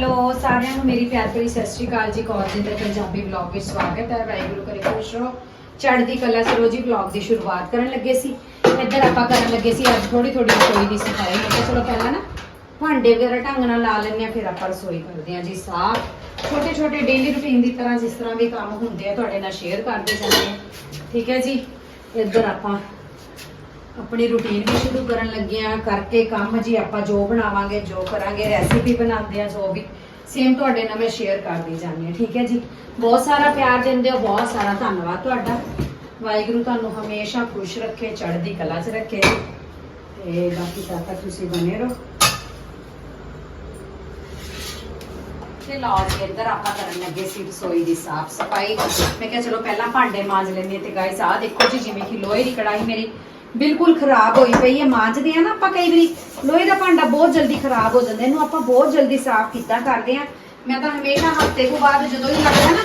Hello, ਸਾਰਿਆਂ ਨੂੰ ਮੇਰੀ ਪਿਆਰ ਭਰੀ ਸਤਿ ਸ਼੍ਰੀ ਅਕਾਲ ਜੀ। ਕੌਰ ਜੀ ਦੇ ਪੰਜਾਬੀ ਵਲੌਗ ਵਿੱਚ ਸਵਾਗਤ ਹੈ। ਵਾਹਿਗੁਰੂ ਕਰੇ ਖੁਸ਼ ਰਹੋ। ਚੜ੍ਹਦੀ ਕਲਾ ਸਰੋ ਜੀ ਦੀ ਸ਼ੁਰੂਆਤ ਕਰਨ ਲੱਗੇ ਸੀ। ਇੱਧਰ ਆਪਾਂ ਕਰਨ ਲੱਗੇ ਸੀ, ਅੱਜ ਥੋੜੀ ਥੋੜੀ ਰਸੋਈ ਦੀ ਸਫ਼ਾਈ। ਮੈਂ ਕਿਹਾ ਚਲੋ ਪਹਿਲਾਂ ਨਾ ਭਾਂਡੇ ਵਗੈਰਾ ਢੰਗ ਨਾਲ ਲਾ ਲੈਂਦੇ ਆ ਫਿਰ ਆਪਾਂ ਰਸੋਈ ਕਰਦੇ ਆ ਜੀ ਸਾਫ਼। ਛੋਟੇ ਛੋਟੇ ਡੇਲੀ ਰੁਟੀਨ ਦੀ ਤਰ੍ਹਾਂ ਜਿਸ ਤਰ੍ਹਾਂ ਵੀ ਕੰਮ ਹੁੰਦੇ ਆ, ਤੁਹਾਡੇ ਨਾਲ ਸ਼ੇਅਰ ਕਰਦੇ ਜਾਂਦੇ ਆ ਠੀਕ ਹੈ ਜੀ? ਇੱਧਰ ਆਪਾਂ ਆਪਣੀ ਰੁਟੀਨ ਵੀ ਸ਼ੁਰੂ ਕਰਨ ਲੱਗੇ ਆ, ਕਰਕੇ ਕੰਮ ਜੀ ਆਪਾਂ ਜੋ ਬਣਾਵਾਂਗੇ, ਜੋ ਕਰਾਂਗੇ ਰੈਸਿਪੀ ਬਣਾਉਂਦੇ ਆ, ਜੋ ਵੀ। ਸੇਮ ਤੁਹਾਡੇ ਨਾਲ ਮੈਂ ਸ਼ੇਅਰ ਕਰਦੀ ਜਾਂਦੀ ਹਾਂ, ਠੀਕ ਹੈ ਜੀ? ਬਹੁਤ ਸਾਰਾ ਪਿਆਰ ਦਿੰਦੇ ਹੋ, ਬਹੁਤ ਸਾਰਾ ਧੰਨਵਾਦ ਤੁਹਾਡਾ। ਵਾਹਿਗੁਰੂ ਤੁਹਾਨੂੰ ਹਮੇਸ਼ਾ ਖੁਸ਼ ਰੱਖੇ, ਚੜ੍ਹਦੀ ਕਲਾ 'ਚ ਰੱਖੇ। ਤੇ ਬਾਕੀ ਤਦ ਤੱਕ ਤੁਸੀਂ ਬਨੇ ਰਹੋ। ਤੇ ਲਓ ਜੀ, ਇੱਧਰ ਆਪਾਂ ਕਰਨ ਲੱਗੇ ਸੀ ਰਸੋਈ ਦੀ ਸਾਫ਼ ਸਫ਼ਾਈ। ਮੈਂ ਕਿਹਾ ਚਲੋ ਪਹਿਲਾਂ ਭਾਂਡੇ ਮਾਂਜ ਲੈਂਦੇ ਹਾਂ ਤੇ ਗਾਇਸ ਆਹ ਦੇਖੋ ਜੀ, ਜਿਵੇਂ ਕਿ ਲੋਹੇ ਦੀ ਕੜਾਈ ਮੇਰੀ। ਬਿਲਕੁਲ ਖਰਾਬ ਹੋਈ ਪਈ ਹੈ। ਮਾਂਜਦੇ ਆ ਨਾ ਆਪਾਂ ਕਈ ਵਾਰੀ। ਲੋਹੇ ਦਾ ਭਾਂਡਾ ਬਹੁਤ ਜਲਦੀ ਖਰਾਬ ਹੋ ਜਾਂਦਾ। ਇਹਨੂੰ ਆਪਾਂ ਬਹੁਤ ਜਲਦੀ ਸਾਫ਼ ਕੀਤਾ ਕਰਦੇ ਆ। ਮੈਂ ਤਾਂ ਹਮੇਸ਼ਾ ਹਫ਼ਤੇ ਤੋਂ ਬਾਅਦ ਜਦੋਂ ਹੀ ਲੱਗਦਾ ਨਾ,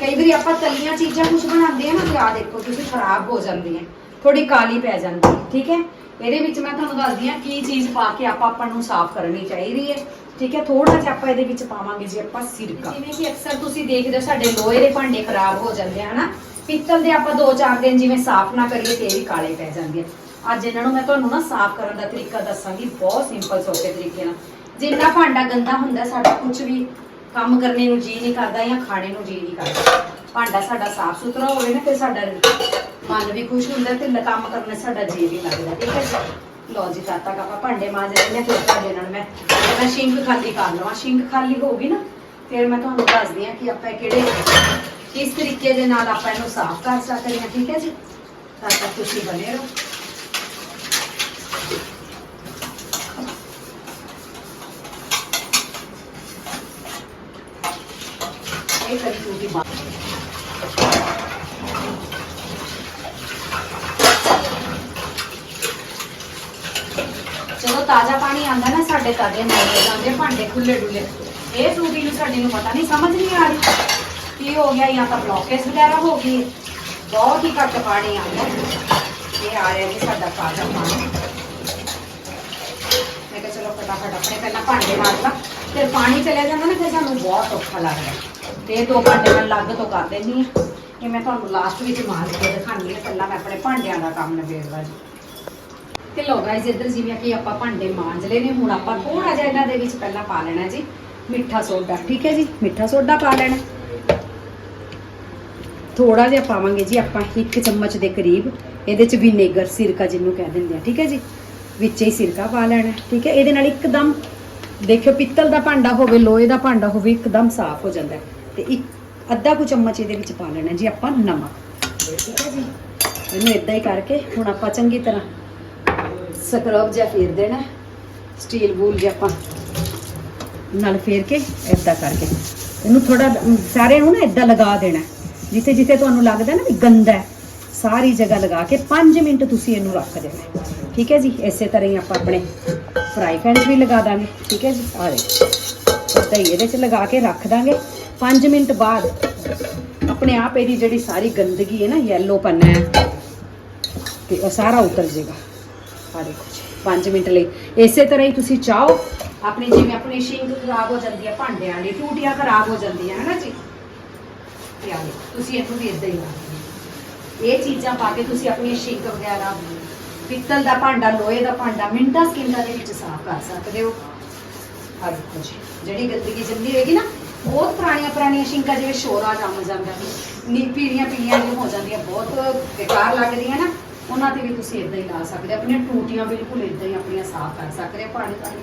ਕਈ ਵਾਰੀ ਆਪਾਂ ਤਲੀਆਂ ਚੀਜ਼ਾਂ ਕੁਝ ਬਣਾਉਂਦੇ ਆ ਨਾ ਤੇ ਆਹ ਦੇਖੋ, ਤੁਸੀਂ ਖਰਾਬ ਹੋ ਜਾਂਦੀਆਂ। ਥੋੜੀ ਕਾਲੀ ਪੈ ਜਾਂਦੀ ਹੈ, ਠੀਕ ਹੈ? ਇਹਦੇ ਵਿੱਚ ਮੈਂ ਤੁਹਾਨੂੰ ਦੱਸਦੀ ਆ ਕੀ ਚੀਜ਼ ਪਾ ਕੇ ਆਪਾਂ ਆਪਾਂ ਨੂੰ ਸਾਫ਼ ਕਰਨੀ ਚਾਹੀਦੀ ਹੈ, ਠੀਕ ਹੈ? ਥੋੜਾ ਜਿਹਾ ਆਪਾਂ ਇਹਦੇ ਵਿੱਚ ਪਾਵਾਂਗੇ ਜੀ ਆਪਾਂ ਸਿਰਕਾ। ਜਿਵੇਂ ਕਿ ਅਕਸਰ ਤੁਸੀਂ ਦੇਖਦੇ ਹੋ, ਸਾਡੇ ਲੋਹੇ ਦੇ ਭਾਂਡੇ ਖਰਾਬ ਹੋ ਜਾਂਦੇ ਆ, ਹਨਾ? ਪਿੱਤਲ ਦੇ ਆਪਾਂ 2-4 ਦਿਨ ਜਿਵੇਂ ਸਾਫ਼ ਨਾ ਕਰੀਏ ਤੇ ਵੀ ਕਾਲੇ ਪੈ ਜਾਂਦੇ ਆ। ਅੱਜ ਇਹਨਾਂ ਨੂੰ ਮੈਂ ਤੁਹਾਨੂੰ ਨਾ ਸਾਫ਼ ਕਰਨ ਦਾ ਤਰੀਕਾ ਦੱਸਾਂਗੀ, ਬਹੁਤ ਸਿੰਪਲ ਸੌਖੇ ਤਰੀਕੇ ਨਾਲ। ਜਿੰਨਾ ਭਾਂਡਾ ਗੰਦਾ ਹੁੰਦਾ, ਸਾਡਾ ਕੁਝ ਵੀ ਕੰਮ ਕਰਨੇ ਨੂੰ ਜੀ ਨਹੀਂ ਕਰਦਾ ਜਾਂ ਖਾਣੇ ਨੂੰ ਜੀ ਨਹੀਂ ਕਰਦਾ। ਭਾਂਡਾ ਸਾਡਾ ਸਾਫ਼ ਸੁਥਰਾ ਹੋਵੇ ਨਾ, ਫਿਰ ਸਾਡਾ ਮਨ ਵੀ ਖੁਸ਼ ਹੁੰਦਾ ਤੇ ਕੰਮ ਕਰਨ ਸਾਡਾ ਜੀ ਵੀ ਲੱਗਦਾ। ਠੀਕ ਹੈ ਜੀ? ਲਓ ਜੀ ਤਦ ਤੱਕ ਆਪਾਂ ਭਾਂਡੇ ਮਾਂਜ ਲੈਂਦੇ ਫਿਰ ਤੁਹਾਡੇ ਨਾਲ ਮੈਂ ਮੈਂ ਸ਼ਿੰਕ ਖਾਲੀ ਕਰ ਲਵਾਂ। ਸ਼ਿੰਕ ਖਾਲੀ ਹੋ ਗਈ ਨਾ, ਫਿਰ ਮੈਂ ਤੁਹਾਨੂੰ ਦੱਸਦੀ ਹਾਂ ਕਿ ਆਪਾਂ ਕਿਹੜੇ ਕਿਸ ਤਰੀਕੇ ਦੇ ਨਾਲ ਆਪਾਂ ਇਹਨੂੰ ਸਾਫ਼ ਕਰ ਸਕਦੇ ਹਾਂ, ਠੀਕ ਹੈ ਜੀ? ਤਦ ਤੱਕ ਤੁਸੀਂ ਬਨੇ ਰਹੋ। ਇਹ ਕਰੀ ਟੂਟੀ ਬਾਤ ਜਦੋਂ ਤਾਜ਼ਾ ਪਾਣੀ ਆਂਦਾ ਨਾ ਸਾਡੇ ਤਾਜ਼ੇ ਨਾਲ ਜਾਂਦੇ ਭਾਂਡੇ ਖੁੱਲੇ ਡੁੱਲੇ ਇਹ ਟੂਟੀ ਨੂੰ ਸਾਡੇ ਨੂੰ ਪਤਾ ਨਹੀਂ, ਸਮਝ ਨਹੀਂ ਆ ਰਹੀ। ਕੀ ਹੋ ਗਿਆ? ਜਾਂ ਤਾਂ ਬਲੌਕੇਜ ਵਗੈਰਾ ਹੋ ਗਈ। ਬਹੁਤ ਹੀ ਘੱਟ ਪਾਣੀ ਆਉਂਦਾ ਇਹ ਆ ਰਿਹਾ ਜੀ ਸਾਡਾ ਤਾਜ਼ਾ ਪਾਣੀ। ਮੈਂ ਕਿਹਾ ਚਲੋ ਫਟਾਫਟ ਆਪਣੇ ਪਹਿਲਾਂ ਭਾਂਡੇ ਮਾਰ ਲਾ ਫਿਰ ਪਾਣੀ ਚਲਿਆ ਜਾਂਦਾ ਨਾ, ਫਿਰ ਸਾਨੂੰ ਬਹੁਤ ਔਖਾ ਲੱਗਦਾ। ਤੇ ਦੋ ਭਾਂਡੇ ਮੈਂ ਅਲੱਗ ਤੋਂ ਕਰ ਦਿੰਦੀ ਹਾਂ। ਇਹ ਮੈਂ ਤੁਹਾਨੂੰ ਲਾਸਟ ਵਿੱਚ ਮਾਰ ਕੇ ਦਿਖਾਉਂਦੀ ਹਾਂ। ਪਹਿਲਾਂ ਮੈਂ ਆਪਣੇ ਭਾਂਡਿਆਂ ਦਾ ਕੰਮ ਨਿਬੇੜਦਾ ਜੀ। ਤੇ ਲੋ ਗਾਇਸ ਇੱਧਰ ਜਿਵੇਂ ਕਿ ਆਪਾਂ ਭਾਂਡੇ ਮਾਂਜ ਲਏ ਨੇ, ਹੁਣ ਆਪਾਂ ਥੋੜਾ ਜਿਹਾ ਇਹਨਾਂ ਦੇ ਵਿੱਚ ਪਹਿਲਾਂ ਪਾ ਲੈਣਾ ਜੀ। ਮਿੱਠਾ ਸੋਡਾ, ਠੀਕ ਹੈ ਜੀ? ਮਿੱਠਾ ਸੋਡਾ ਪਾ ਲੈਣਾ। ਥੋੜਾ ਜਿਹਾ ਪਾਵਾਂਗੇ ਜੀ, ਆਪਾਂ ਇੱਕ ਚਮਚ ਦੇ ਕਰੀਬ। ਇਹਦੇ ਚ ਵਿਨੇਗਰ ਸਿਰਕਾ ਜਿਹਨੂੰ ਕਹਿ ਦਿੰਦੇ ਆ, ਠੀਕ ਹੈ ਜੀ? ਵਿੱਚ ਹੀ ਸਿਰਕਾ ਪਾ ਲੈਣਾ, ਠੀਕ ਹੈ? ਇਹਦੇ ਨਾਲ ਇੱਕਦਮ ਦੇਖਿਓ, ਪਿੱਤਲ ਦਾ ਭਾਂਡਾ ਹੋਵੇ, ਲੋਹੇ ਦਾ ਭਾਂਡਾ ਹੋਵੇ, ਇੱਕਦਮ ਸਾਫ਼ ਹੋ ਜਾਂਦਾ ਹੈ। ਤੇ ਇੱਕ ਅੱਧਾ ਕੁ ਚਮਚ ਇਹਦੇ ਵਿੱਚ ਪਾ ਲੈਣਾ ਜੀ ਆਪਾਂ ਨਮਕ। ਠੀਕ ਹੈ ਜੀ? ਇਹਨੂੰ ਇਦਾਂ ਹੀ ਕਰਕੇ ਹੁਣ ਆਪਾਂ ਚੰਗੀ ਤਰ੍ਹਾਂ ਸਕਰਬ ਜਿਹਾ ਫੇਰ ਦੇਣਾ ਸਟੀਲ ਬੂਲ ਜਿਹਾ ਆਪਾਂ ਨਾਲ ਫੇਰ ਕੇ ਇਦਾਂ ਕਰਕੇ। ਇਹਨੂੰ ਥੋੜਾ ਸਾਰੇ ਨੂੰ ਨਾ ਇਦਾਂ ਲਗਾ ਦੇਣਾ ਜਿੱਥੇ ਜਿੱਥੇ ਤੁਹਾਨੂੰ ਲੱਗਦਾ ਨਾ ਵੀ ਗੰਦਾ ਹੈ, ਸਾਰੀ ਜਗ੍ਹਾ ਲਗਾ ਕੇ 5 ਮਿੰਟ ਤੁਸੀਂ ਇਹਨੂੰ ਰੱਖ ਦੇਣਾ ਠੀਕ ਹੈ ਜੀ? ਇਸੇ ਤਰ੍ਹਾਂ ਹੀ ਆਪਾਂ ਆਪਣੇ ਫਰਾਈ ਪੈਨ 'ਚ ਵੀ ਲਗਾ ਦਾਂਗੇ। ਠੀਕ ਹੈ ਜੀ? ਆ ਦੇਖੋ। ਇਦਾਂ ਹੀ ਇਹਦੇ 'ਚ ਲਗਾ ਕੇ ਰੱਖ ਦਾਂਗੇ। 5 ਮਿੰਟ ਬਾਅਦ ਆਪਣੇ ਆਪ ਇਹਦੀ ਜਿਹੜੀ ਸਾਰੀ ਗੰਦਗੀ ਹੈ ਨਾ ਯੈਲੋ ਪੰਨਾ ਹੈ, ਤੇ ਉਹ ਸਾਰਾ ਉਤਰ ਜਾਏਗਾ। ਆ ਦੇਖੋ ਜੀ 5 ਮਿੰਟ ਲਈ। ਇਸੇ ਤਰ੍ਹਾਂ ਹੀ ਤੁਸੀਂ ਚਾਹੋ, ਆਪਣੀ ਜਿਵੇਂ ਆਪਣੀ ਸ਼ਿੰਕ ਖਰਾਬ ਹੋ ਜਾਂਦੀ ਹੈ, ਭਾਂਡਿਆਂ ਦੀ, ਟੂਟੀਆਂ ਖਰਾਬ ਹੋ ਜਾਂਦੀਆਂ, ਹੈ ਨਾ ਜੀ? ਤੇ ਆ ਤੁਸੀਂ ਇਹਨੂੰ ਵੀ ਇਦਾਂ ਹੀ ਲਾ ਇਹ ਚੀਜ਼ਾਂ ਪਾ ਕੇ ਤੁਸੀਂ ਆਪਣੀ ਸ਼ਿੰਕ ਵਗੈਰਾ, ਪਿੱਤਲ ਦਾ ਭਾਂਡਾ, ਲੋਹੇ ਦਾ ਭਾਂਡਾ, ਮਿੰਟਾਂ, ਸਕਿੰਟਾਂ ਦੇ ਵਿੱਚ ਸਾਫ਼ ਕਰ ਸਕਦੇ ਹੋ। ਆ ਦੇਖੋ ਜਿਹੜੀ ਗੰਦਗੀ ਜੰਮੀ ਹੋਏਗੀ ਨਾ, ਬਹੁਤ ਪੁਰਾਣੀਆਂ ਪੁਰਾਣੀਆਂ ਸ਼ਿੰਕਾਂ ਜਿਵੇਂ ਸ਼ੋਰਾ ਜੰਮ ਜਾਂਦਾ ਨੀ। ਪੀੜੀਆਂ ਪੀੜੀਆਂ ਜਿਹੀਆਂ ਹੋ ਜਾਂਦੀਆਂ, ਬਹੁਤ ਬੇਕਾਰ ਲੱਗਦੀਆਂ ਨਾ, ਉਹਨਾਂ ਤੇ ਵੀ ਤੁਸੀਂ ਇਦਾਂ ਹੀ ਲਾ ਸਕਦੇ ਹੋ। ਆਪਣੀਆਂ ਟੂਟੀਆਂ ਬਿਲਕੁਲ ਇਦਾਂ ਹੀ ਆਪਣੀਆਂ ਸਾਫ਼ ਕਰ ਸਕਦੇ ਹੋ ਪਾਣੀ ਪਾਣੀ।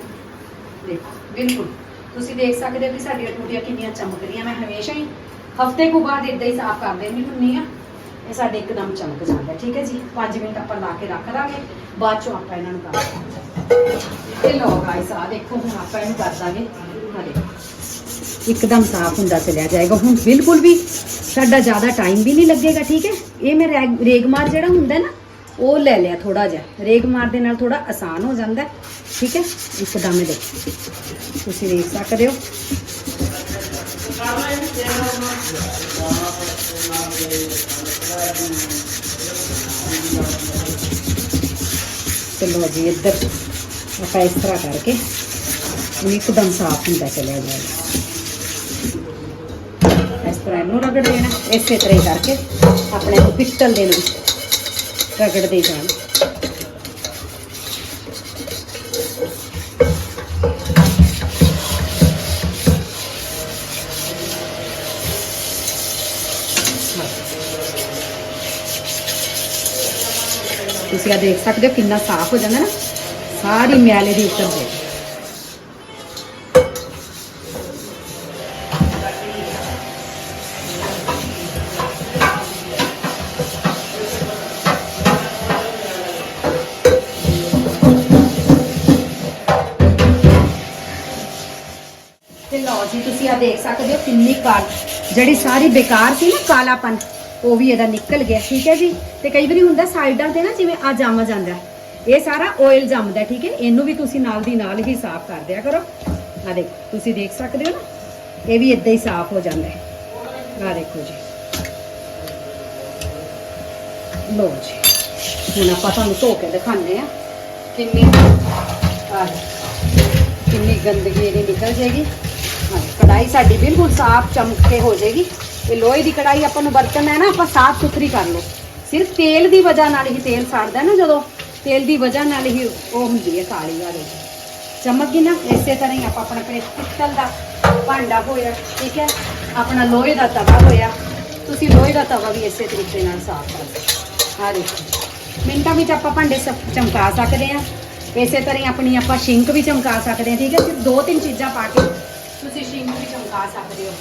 ਦੇਖੋ, ਬਿਲਕੁਲ। ਤੁਸੀਂ ਦੇਖ ਸਕਦੇ ਹੋ ਕਿ ਸਾਡੀਆਂ ਟੂਟੀਆਂ ਕਿੰਨੀਆਂ ਚਮਕ ਰਹੀਆਂ ਮੈਂ ਹਮੇਸ਼ਾ ਹੀ ਹਫ਼ਤੇ ਕੁ ਬਾਅਦ ਇਦਾਂ ਹੀ ਸਾਫ਼ ਕਰ ਦਿੰਦੀ ਹੁੰਦੀ ਆ, ਇਹ ਸਾਡੇ ਇੱਕਦਮ ਚਮਕ ਜਾਂਦਾ ਠੀਕ ਹੈ ਜੀ 5 ਮਿੰਟ ਆਪਾਂ ਲਾ ਕੇ ਰੱਖ ਦਾਂਗੇ, ਬਾਅਦ ਚੋਂ ਆਪਾਂ ਇਹਨਾਂ ਨੂੰ ਕਰ ਦਾਂਗੇ ਤੇ ਲੋ ਗਾਇਸ ਆ ਦੇਖੋ, ਹੁਣ ਆਪਾਂ ਇਹਨੂੰ ਕਰ ਦਾਂਗੇ। ਆ ਇੱਕਦਮ ਸਾਫ਼ ਹੁੰਦਾ ਚਲਿਆ ਜਾਏਗਾ। ਹੁਣ ਬਿਲਕੁਲ ਵੀ ਸਾਡਾ ਜ਼ਿਆਦਾ ਟਾਈਮ ਵੀ ਨਹੀਂ ਲੱਗੇਗਾ, ਠੀਕ ਹੈ? ਇਹ ਮੈਂ ਰੈਗ- ਰੇਗਮਾਰ ਜਿਹੜਾ ਹੁੰਦਾ ਨਾ, ਉਹ ਲੈ ਲਿਆ ਥੋੜਾ ਜਿਹਾ। ਰੇਗਮਾਰ ਦੇ ਨਾਲ ਥੋੜਾ ਆਸਾਨ ਹੋ ਜਾਂਦਾ ਠੀਕ ਹੈ? ਇੱਕਦਮ ਇਹ ਦੇਖੋ। ਤੁਸੀਂ ਦੇਖ ਸਕਦੇ ਹੋ। ਚਲੋ ਜੀ ਇੱਧਰ ਆਪਾਂ ਇਸ ਤਰ੍ਹਾਂ ਕਰਕੇ ਹੁਣ ਇੱਕਦਮ ਸਾਫ਼ ਹੁੰਦਾ ਚਲਿਆ ਜਾਏਗਾ ਇਸ ਤਰ੍ਹਾਂ ਇਹਨੂੰ ਰਗੜ ਦੇਣਾ ਇਸੇ ਤਰ੍ਹਾਂ ਹੀ ਕਰਕੇ ਆਪਣੇ ਨੂੰ ਤੁਸੀਂ ਆ ਦੇਖ ਸਕਦੇ ਹੋ ਕਿੰਨਾ ਸਾਫ਼ ਹੋ ਜਾਂਦਾ ਨਾ। ਸਾਰੀ ਮੈਲ ਇਹਦੀ ਉੱਤਰ ਜਾਏਗੀ ਤੇ ਲਓ ਜੀ, ਤੁਸੀਂ ਆ ਦੇਖ ਸਕਦੇ ਹੋ ਕਿੰਨੀ ਕਾਲ ਜਿਹੜੀ ਸਾਰੀ ਬੇਕਾਰ ਸੀ ਨਾ ਕਾਲਾਪਨ। ਉਹ ਵੀ ਇਹਦਾ ਨਿਕਲ ਗਿਆ, ਠੀਕ ਹੈ ਜੀ? ਤੇ ਕਈ ਵਾਰੀ ਹੁੰਦਾ ਸਾਈਡਾਂ ਤੇ ਨਾ, ਜਿਵੇਂ ਆ ਜੰਮ ਜਾਂਦਾ ਇਹ ਸਾਰਾ ਆਇਲ ਜੰਮਦਾ ਠੀਕ ਹੈ? ਇਹਨੂੰ ਵੀ ਤੁਸੀਂ ਨਾਲ ਦੀ ਨਾਲ ਹੀ ਸਾਫ਼ ਕਰ ਦਿਆ ਕਰੋ। ਆ ਦੇਖੋ, ਤੁਸੀਂ ਦੇਖ ਸਕਦੇ ਹੋ ਨਾ? ਇਹ ਵੀ ਇਦਾਂ ਹੀ ਸਾਫ਼ ਹੋ ਜਾਂਦਾ ਹੈ। ਆ ਦੇਖੋ ਜੀ। ਲੋ ਜੀ। ਹੁਣ ਆਪਾਂ ਤੁਹਾਨੂੰ ਧੋ ਕੇ ਦਿਖਾਉਂਦੇ ਆ ਕਿੰਨੀ ਆ ਕਿੰਨੀ ਗੰਦਗੀ ਇਹਦੀ ਨਿਕਲ ਜਾਏਗੀ। ਹਾਂ ਕੜਾਈ ਸਾਡੀ ਬਿਲਕੁਲ ਸਾਫ਼ ਚਮਕ ਕੇ ਹੋ ਜਾਏਗੀ। ਇਹ ਲੋਹੇ ਦੀ ਕੜਾਈ ਆਪਾਂ ਨੂੰ ਬਰਤਨ ਹੈ ਨਾ, ਆਪਾਂ ਸਾਫ਼ ਸੁਥਰੀ ਕਰ ਲਓ। ਸਿਰਫ ਤੇਲ ਦੀ ਵਜ੍ਹਾ ਨਾਲ ਹੀ ਤੇਲ ਸੜਦਾ ਨਾ ਜਦੋਂ। ਤੇਲ ਦੀ ਵਜ੍ਹਾ ਨਾਲ ਹੀ ਉਹ ਹੁੰਦੀ ਹੈ ਕਾਲੀ ਵਾਲੀ। ਚਮਕ ਗਈ ਨਾ? ਇਸੇ ਤਰ੍ਹਾਂ ਹੀ ਆਪਾਂ ਆਪਣਾ ਆਪਣੇ ਪਿੱਤਲ ਦਾ ਭਾਂਡਾ ਹੋਇਆ, ਠੀਕ ਹੈ? ਆਪਣਾ ਲੋਹੇ ਦਾ ਤਵਾ ਹੋਇਆ। ਤੁਸੀਂ ਲੋਹੇ ਦਾ ਤਵਾ ਵੀ ਇਸੇ ਤਰੀਕੇ ਨਾਲ ਸਾਫ਼ ਕਰ ਸਕਦੇ ਆ ਦੇਖੋ। ਮਿੰਟਾਂ ਵਿੱਚ ਆਪਾਂ ਭਾਂਡੇ ਸ- ਚਮਕਾ ਸਕਦੇ ਆ ਇਸੇ ਤਰ੍ਹਾਂ ਹੀ ਆਪਣੀ ਆਪਾਂ ਸ਼ਿੰਕ ਵੀ ਚਮਕਾ ਸਕਦੇ ਆ ਠੀਕ ਹੈ? ਸਿਰਫ ਦੋ ਤਿੰਨ ਚੀਜ਼ਾਂ ਪਾ ਕੇ ਤੁਸੀਂ ਸ਼ਿੰਕ ਵੀ ਚਮਕਾ ਸਕਦੇ ਹੋ।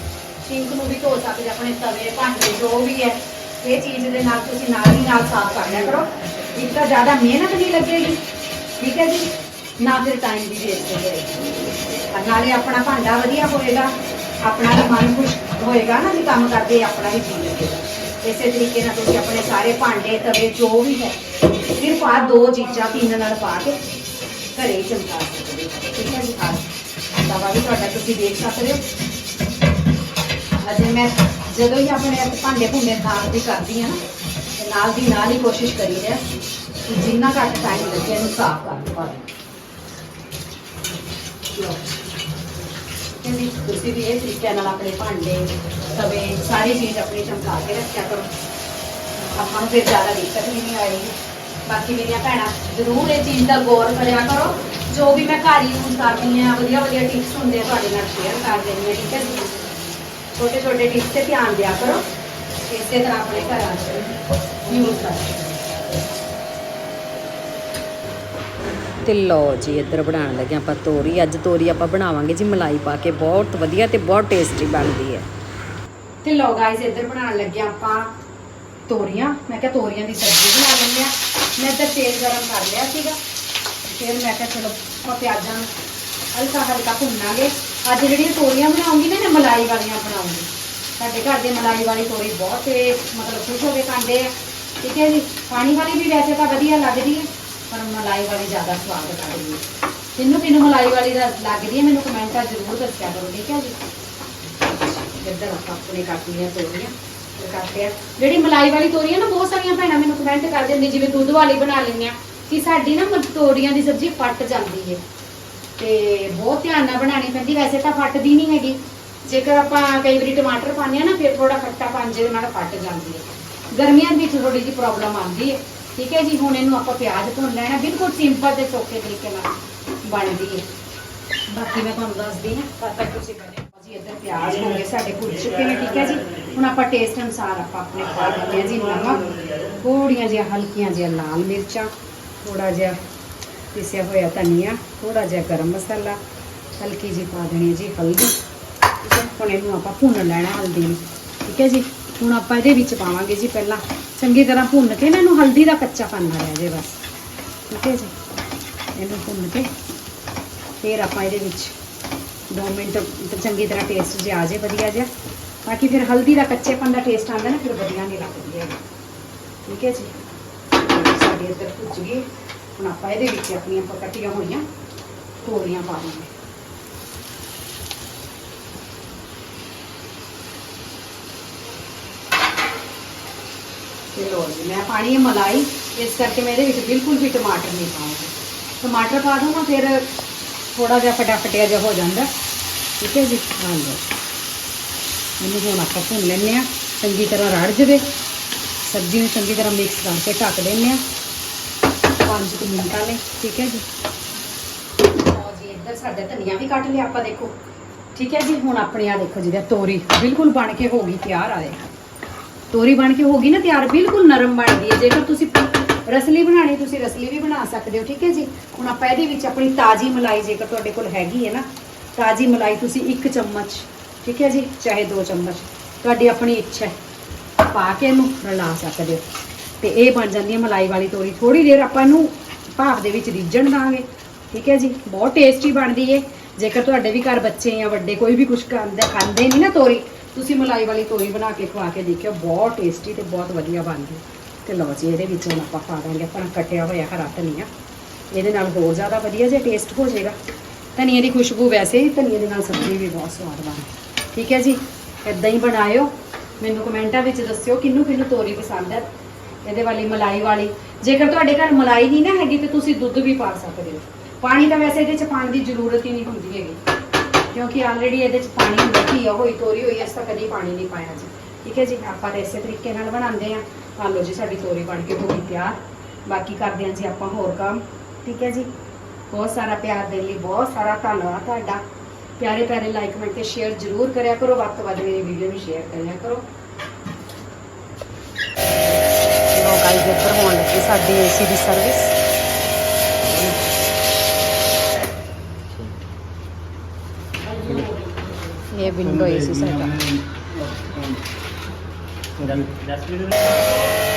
ਸ਼ਿੰਕ ਨੂੰ ਵੀ ਧੋ ਸਕਦੇ ਆਪਣੇ ਤਵੇ, ਭਾਂਡੇ, ਜੋ ਵੀ ਹੈ, ਇਹ ਚੀਜ਼ ਦੇ ਨਾਲ ਤੁਸੀਂ ਨਾਲ ਹੀ ਨਾਲ ਸਾਫ਼ ਕਰ ਲਿਆ ਕਰੋ। ਇੱਕ ਤਾਂ ਜ਼ਿਆਦਾ ਮਿਹਨਤ ਨਹੀਂ ਲੱਗੇਗੀ, ਠੀਕ ਹੈ ਜੀ? ਨਾ ਫਿਰ ਟਾਈਮ ਦੀ ਵੇਸਟ ਹੋਏਗੀ ਔਰ ਨਾਲੇ ਆਪਣਾ ਭਾਂਡਾ ਵਧੀਆ ਹੋਏਗਾ, ਆਪਣਾ ਵੀ ਮਨ ਖੁਸ਼ ਹੋਏਗਾ ਨਾ ਵੀ ਕੰਮ ਕਰਦੇ, ਆਪਣਾ ਵੀ ਜੀ ਲੱਗੇਗਾ। ਇਸੇ ਤਰੀਕੇ ਨਾਲ ਤੁਸੀਂ ਆਪਣੇ ਸਾਰੇ ਭਾਂਡੇ, ਤਵੇ, ਜੋ ਵੀ ਹੈ, ਸਿਰਫ ਆ ਦੋ ਚੀਜ਼ਾਂ ਤਿੰਨ ਨਾਲ ਪਾ ਕੇ ਘਰੇ ਹੀ ਚਮਕਾ ਸਕਦੇ ਠੀਕ ਹੈ ਜੀ? ਆ ਤਵਾ ਵੀ ਤੁਹਾਡਾ ਤੁਸੀਂ ਦੇਖ ਸਕਦੇ ਹੋ। ਅਜੇ ਮੈਂ ਜਦੋਂ ਹੀ ਆਪਣੇ ਭਾਂਡੇ ਭੁੰਡੇ ਖਾਣ ਦੀ ਕਰਦੀ ਹਾਂ ਤੇ ਨਾਲ ਦੀ ਨਾਲ ਹੀ ਕੋਸ਼ਿਸ਼ ਕਰੀ ਰਿਹਾ ਕਿ ਜਿੰਨਾ ਘੱਟ ਟਾਈਮ ਲੱਗੇ ਇਹਨੂੰ ਸਾਫ਼ ਕਰ ਦਵਾਂ ਕਹਿੰਦੀ, ਤੁਸੀਂ ਵੀ ਇਹ ਤਰੀਕੇ ਨਾਲ ਆਪਣੇ ਭਾਂਡੇ, ਤਵੇ, ਸਾਰੀ ਚੀਜ਼ ਆਪਣੀ ਚਮਕਾ ਕੇ ਰੱਖਿਆ ਕਰੋ। ਆਪਾਂ ਨੂੰ ਫਿਰ ਜ਼ਿਆਦਾ ਦਿੱਕਤ ਵੀ ਨਹੀਂ ਆਏਗੀ। ਬਾਕੀ ਮੇਰੀਆਂ ਭੈਣਾਂ, ਜ਼ਰੂਰ ਇਹ ਚੀਜ਼ ਦਾ ਗੌਰ ਕਰਿਆ ਕਰੋ। ਜੋ ਵੀ ਮੈਂ ਘਰ ਯੂਜ਼ ਕਰਦੀ ਹਾਂ ਵਧੀਆ ਵਧੀਆ ਟਿਪਸ ਹੁੰਦੇ ਆ, ਤੁਹਾਡੇ ਨਾਲ ਸ਼ੇਅਰ ਕਰ ਦਿੰਦੀ ਹਾਂ, ਠੀਕ ਹੈ ਜੀ? ਛੋਟੇ ਛੋਟੇ ਟਿਪਸ ਤੇ ਧਿਆਨ ਦਿਆ ਕਰੋ। ਇਸੇ ਤਰ੍ਹਾਂ ਆਪਣੇ ਘਰਾਂ 'ਚ ਯੂਜ਼ ਕਰ ਤੇ ਲਓ ਜੀ ਇੱਧਰ ਬਣਾਉਣ ਲੱਗੇ ਆਪਾਂ ਤੋਰੀ। ਅੱਜ ਤੋਰੀ ਆਪਾਂ ਬਣਾਵਾਂਗੇ ਜੀ ਮਲਾਈ ਪਾ ਕੇ। ਬਹੁਤ ਵਧੀਆ ਤੇ ਬਹੁਤ ਟੇਸਟੀ ਬਣਦੀ ਹੈ। ਤੇ ਲਓ ਗਾਇਸ ਇੱਧਰ ਬਣਾਉਣ ਲੱਗੇ ਆਪਾਂ ਤੋਰੀਆਂ। ਮੈਂ ਕਿਹਾ ਤੋਰੀਆਂ ਦੀ ਸਬਜ਼ੀ ਬਣਾ ਲੈਂਦੇ ਆ ਮੈਂ ਇੱਧਰ ਤੇਲ ਗਰਮ ਕਰ ਲਿਆ ਸੀਗਾ। ਫਿਰ ਮੈਂ ਕਿਹਾ ਚਲੋ ਆਪਾਂ ਪਿਆਜ਼ਾਂ ਹਲਕਾ ਹਲਕਾ ਭੁੰਨਾਂਗੇ। ਅੱਜ ਜਿਹੜੀਆਂ ਤੋਰੀਆਂ ਬਣਾਉਂਗੀ ਨਾ ਮਲਾਈ ਵਾਲੀਆਂ ਬਣਾਉਂਗੀ। ਸਾਡੇ ਘਰ ਦੇ ਮਲਾਈ ਵਾਲੀ ਤੋਰੀ ਬਹੁਤ ਮਤਲਬ ਖੁਸ਼ ਹੋ ਕੇ ਖਾਂਦੇ ਆ। ਠੀਕ ਹੈ ਜੀ? ਪਾਣੀ ਵਾਲੀ ਵੀ ਵੈਸੇ ਤਾਂ ਵਧੀਆ ਲੱਗਦੀ ਹੈ ਪਰ ਮਲਾਈ ਵਾਲੀ ਜ਼ਿਆਦਾ ਸਵਾਦ ਲੱਗਦੀ ਹੈ ਕਿੰਨੂੰ ਕਿੰਨੂੰ ਮਲਾਈ ਵਾਲੀ ਦਾ ਲੱਗਦੀ ਹੈ ਮੈਨੂੰ ਕਮੈਂਟਾਂ ਜ਼ਰੂਰ ਦੱਸਿਆ ਕਰੋ, ਠੀਕ ਹੈ ਜੀ? ਇੱਧਰ ਆਪਾਂ ਆਪਣੇ ਕੱਟ ਤੋਰੀਆਂ ਤੇ ਕੱਟਿਆ ਜਿਹੜੀ ਮਲਾਈ ਵਾਲੀ ਤੋਰੀਆਂ ਨਾ, ਬਹੁਤ ਸਾਰੀਆਂ ਭੈਣਾਂ ਮੈਨੂੰ ਕਮੈਂਟ ਕਰ ਦਿੰਦੇ ਜਿਵੇਂ ਦੁੱਧ ਵਾਲੀ ਬਣਾ ਲੈਂਦੀਆਂ ਕਿ ਸਾਡੀ ਨਾ ਤੋਰੀਆਂ ਦੀ ਸਬਜ਼ੀ ਫੱਟ ਜਾਂਦੀ ਹੈ ਤੇ ਬਹੁਤ ਧਿਆਨ ਨਾਲ ਬਣਾਉਣੀ ਪੈਂਦੀ। ਵੈਸੇ ਤਾਂ ਫੱਟਦੀ ਨਹੀਂ ਹੈਗੀ। ਜੇਕਰ ਆਪਾਂ ਕਈ ਵਾਰੀ ਟਮਾਟਰ ਪਾਉਂਦੇ ਆ ਨਾ, ਫਿਰ ਥੋੜਾ ਖੱਟਾ ਪੰਜੇ ਦੇ ਨਾਲ ਫੱਟ ਜਾਂਦੀ ਹੈ। ਗਰਮੀਆਂ ਵਿੱਚ ਥੋੜੀ ਜਿਹੀ ਪ੍ਰੋਬਲਮ ਆਉਂਦੀ ਹੈ। ਠੀਕ ਹੈ ਜੀ, ਹੁਣ ਇਹਨੂੰ ਆਪਾਂ ਪਿਆਜ਼ ਭੁੰਨ ਲੈਣਾ। ਬਿਲਕੁਲ ਸਿੰਪਲ ਤੇ ਸੌਖੇ ਤਰੀਕੇ ਨਾਲ ਬਣਦੀ ਹੈ। ਬਾਕੀ ਮੈਂ ਤੁਹਾਨੂੰ ਦੱਸਦੀ ਹਾਂ, ਤਦ ਤੱਕ ਤੁਸੀਂ ਬਣੇ ਜੀ, ਇੱਧਰ ਪਿਆਜ਼ ਹੋ ਗਏ ਸਾਡੇ ਭੁੱਜ ਚੁੱਕੇ ਨੇ, ਠੀਕ ਹੈ ਜੀ। ਹੁਣ ਆਪਾਂ ਟੇਸਟ ਅਨੁਸਾਰ ਆਪਾਂ ਆਪਣੇ ਪਾ ਦਿੰਦੇ ਹਾਂ ਜੀ ਨਮਕ। ਥੋੜੀਆਂ ਜਿਹੀਆਂ ਹਲਕੀਆਂ ਜਿਹੀਆਂ ਲਾਲ ਮਿਰਚਾਂ ਥੋੜਾ ਜਿਹਾ ਪਿਸਿਆ ਹੋਇਆ ਧਨੀਆ ਥੋੜਾ ਜਿਹਾ ਗਰਮ ਮਸਾਲਾ, ਹਲਕੀ ਜਿਹੀ ਪਾ ਦੇਣੀ ਜੀ ਹਲਦੀ, ਠੀਕ ਹੈ? ਹੁਣ ਇਹਨੂੰ ਆਪਾਂ ਭੁੰਨ ਲੈਣਾ ਹਲਦੀ ਨੂੰ, ਠੀਕ ਹੈ ਜੀ? ਹੁਣ ਆਪਾਂ ਇਹਦੇ ਵਿੱਚ ਪਾਵਾਂਗੇ ਜੀ ਪਹਿਲਾਂ, ਚੰਗੀ ਤਰ੍ਹਾਂ ਭੁੰਨ ਕੇ ਨਾ ਇਹਨੂੰ ਹਲਦੀ ਦਾ ਕੱਚਾ ਪਾਣਾ ਰਹਿ ਜੇ ਬਸ, ਠੀਕ ਹੈ ਜੀ? ਇਹਨੂੰ ਭੁੰਨ ਕੇ ਫਿਰ ਆਪਾਂ ਇਹਦੇ ਵਿੱਚ 2 ਮਿੰਟ ਚੰਗੀ ਤਰ੍ਹਾਂ ਟੇਸਟ ਜਿਹਾ ਆ ਜੇ ਵਧੀਆ ਜਿਹਾ, ਬਾਕੀ ਫਿਰ ਹਲਦੀ ਦਾ ਕੱਚੇਪਨ ਦਾ ਟੇਸਟ ਆਉਂਦਾ ਨਾ, ਫਿਰ ਵਧੀਆ ਨਹੀਂ ਲੱਗਦੀ ਹੈ ਠੀਕ ਹੈ ਜੀ? ਸਾਡੇ ਇੱਧਰ ਭੁੱਜ ਗਈ। ਹੁਣ ਆਪਾਂ ਇਹਦੇ ਵਿੱਚ ਆਪਣੀਆਂ ਆਪਾਂ ਕੱਟੀਆਂ ਹੋਈਆਂ ਤੋਰੀਆਂ ਪਾ ਦਾਂਗੇ ਤੇ ਲੋ ਜੀ, ਮੈਂ ਪਾਣੀ ਹੈ ਮਲਾਈ, ਇਸ ਕਰਕੇ ਮੈਂ ਇਹਦੇ ਵਿੱਚ ਬਿਲਕੁਲ ਵੀ ਟਮਾਟਰ ਨਹੀਂ ਪਾਉਂਗੀ ਟਮਾਟਰ ਪਾ ਦੂੰਗਾ ਫਿਰ ਥੋੜਾ ਜਿਹਾ ਫਟਾਫਟਿਆ ਜਿਹਾ ਹੋ ਜਾਂਦਾ। ਠੀਕ ਹੈ ਜੀ? ਹਾਂ ਲਓ। ਇਹਨੂੰ ਹੁਣ ਆਪਾਂ ਭੁੰਨ ਲੈਂਦੇ ਆ ਚੰਗੀ ਤਰ੍ਹਾਂ ਰੜ ਜਵੇ। ਸਬਜ਼ੀ ਨੂੰ ਚੰਗੀ ਤਰ੍ਹਾਂ ਮਿਕਸ ਕਰਕੇ ਢੱਕ ਦਿੰਦੇ ਆ 5 ਮਿੰਟਾਂ ਲਈ, ਠੀਕ ਹੈ ਜੀ? ਲਓ ਜੀ, ਇੱਧਰ ਸਾਡਾ ਧਨੀਆ ਵੀ ਕੱਟ ਲਿਆ ਆਪਾਂ ਦੇਖੋ। ਠੀਕ ਹੈ ਜੀ, ਹੁਣ ਆਪਣੀ ਆ ਦੇਖੋ ਜਿਹਦਾ ਤੋਰੀ ਬਿਲਕੁਲ ਬਣ ਕੇ ਹੋ ਗਈ ਤਿਆਰ ਆ ਦੇਖੋ ਤੋਰੀ ਬਣ ਕੇ ਹੋ ਗਈ ਨਾ ਤਿਆਰ, ਬਿਲਕੁਲ ਨਰਮ ਬਣ ਗਈ ਹੈ। ਜੇਕਰ ਤੁਸੀਂ ਰਸਲੀ ਬਣਾਣੀ ਤੁਸੀਂ ਰਸਲੀ ਵੀ ਬਣਾ ਸਕਦੇ ਹੋ, ਠੀਕ ਹੈ ਜੀ? ਹੁਣ ਆਪਾਂ ਇਹਦੇ ਵਿੱਚ ਆਪਣੀ ਤਾਜ਼ੀ ਮਲਾਈ, ਜੇਕਰ ਤੁਹਾਡੇ ਕੋਲ ਹੈਗੀ ਹੈ ਨਾ, ਤਾਜ਼ੀ ਮਲਾਈ ਤੁਸੀਂ 1 ਚਮਚ, ਠੀਕ ਹੈ ਜੀ? ਚਾਹੇ 2 ਚਮਚ, ਤੁਹਾਡੀ ਆਪਣੀ ਇੱਛਾ ਪਾ ਕੇ ਇਹਨੂੰ ਰਲਾ ਸਕਦੇ ਹੋ। ਤੇ ਇਹ ਬਣ ਜਾਂਦੀ ਹੈ ਮਲਾਈ ਵਾਲੀ ਤੋਰੀ। ਥੋੜੀ ਦੇਰ ਆਪਾਂ ਇਹਨੂੰ ਭਾਫ ਦੇ ਵਿੱਚ ਰਿੱਝਣ ਦਾਂਗੇ। ਠੀਕ ਹੈ ਜੀ? ਬਹੁਤ ਟੇਸਟੀ ਬਣਦੀ ਹੈ ਜੇਕਰ ਤੁਹਾਡੇ ਵੀ ਘਰ ਬੱਚੇ ਜਾਂ ਵੱਡੇ ਕੋਈ ਵੀ ਕੁਝ ਖਾਂਦੇ ਖਾਂਦੇ ਨਹੀਂ ਨਾ ਤੋਰੀ, ਤੁਸੀਂ ਮਲਾਈ ਵਾਲੀ ਤੋਰੀ ਬਣਾ ਕੇ ਖਵਾ ਕੇ ਦੇਖਿਓ। ਬਹੁਤ ਟੇਸਟੀ ਤੇ ਬਹੁਤ ਵਧੀਆ ਬਣਦੀ ਤੇ ਲਓ ਜੀ, ਇਹਦੇ ਵਿੱਚ ਹੁਣ ਆਪਾਂ ਪਾ ਦਾਂਗੇ। ਆਪਣਾ ਕੱਟਿਆ ਹੋਇਆ ਹਰਾ ਧਨੀਆ। ਇਹਦੇ ਨਾਲ ਹੋਰ ਜ਼ਿਆਦਾ ਵਧੀਆ ਜਿਹਾ ਟੇਸਟ ਹੋ ਜਾਏਗਾ। ਧਨੀਏ ਦੀ ਖੁਸ਼ਬੂ ਵੈਸੇ ਹੀ ਧਨੀਏ ਦੇ ਨਾਲ ਸਬਜ਼ੀ ਵੀ ਬਹੁਤ ਸਵਾਦ ਬਣਦੀ ਠੀਕ ਹੈ ਜੀ? ਇਦਾਂ ਹੀ ਬਣਾਇਓ। ਮੈਨੂੰ ਕਮੈਂਟਾਂ ਵਿੱਚ ਦੱਸਿਓ ਕਿਹਨੂੰ ਕਿਹਨੂੰ ਤੋਰੀ ਪਸੰਦ ਹੈ। ਇਹਦੇ ਵਾਲੀ ਮਲਾਈ ਵਾਲੀ। ਜੇਕਰ ਤੁਹਾਡੇ ਘਰ ਮਲਾਈ ਨਹੀਂ ਨਾ ਹੈਗੀ ਤੇ ਤੁਸੀਂ ਦੁੱਧ ਵੀ ਪਾ ਸਕਦੇ ਹੋ। ਪਾਣੀ ਤਾਂ ਵੈਸੇ ਇਹਦੇ ਚ ਪਾਣ ਦੀ ਜ਼ਰੂਰਤ ਹੀ ਨਹੀਂ ਹੁੰਦੀ ਹੈਗੀ। ਕਿਉਂਕਿ ਆਲਰੇਡੀ ਇਹਦੇ ਚ ਪਾਣੀ ਹੁੰਦਾ ਕੀ ਹੋਈ ਤੋਰੀ ਹੋਈ ਇਸ ਤਾਂ ਕਦੀ ਪਾਣੀ ਨਹੀਂ ਪਾਇਆ ਜੀ। ਠੀਕ ਹੈ ਜੀ? ਆਪਾਂ ਤਾਂ ਇਸੇ ਤਰੀਕੇ ਨਾਲ ਬਣਾਉਂਦੇ ਆ ਆ ਲਓ ਜੀ, ਸਾਡੀ ਤੋਰੀ ਬਣ ਕੇ ਹੋ ਗਈ ਤਿਆਰ। ਬਾਕੀ ਕਰਦੇ ਹਾਂ ਜੀ ਆਪਾਂ ਹੋਰ ਕੰਮ। ਠੀਕ ਹੈ ਜੀ? ਬਹੁਤ ਸਾਰਾ ਪਿਆਰ ਦੇਣ ਲਈ, ਬਹੁਤ ਸਾਰਾ ਧੰਨਵਾਦ ਤੁਹਾਡਾ। ਪਿਆਰੇ ਪਿਆਰੇ ਲਾਈਕ ਕਮੈਂਟ ਤੇ ਸ਼ੇਅਰ ਜ਼ਰੂਰ ਕਰਿਆ ਕਰੋ। ਵੱਧ ਤੋਂ ਵੱਧ ਮੇਰੀ ਵੀਡੀਓ ਨੂੰ ਸ਼ੇਅਰ ਕਰਿਆ ਕਰੋ ਲੋ ਗਾਈਸ ਇੱਧਰ ਹੋਣ ਲੱਗੀ ਸਾਡੀ ਏਸੀ ਦੀ ਸਰਵਿਸ ਇਹ ਵਿੰਡੋ ਏਸੀ ਸਾਡਾ ਦਸ ਮਿੰਟ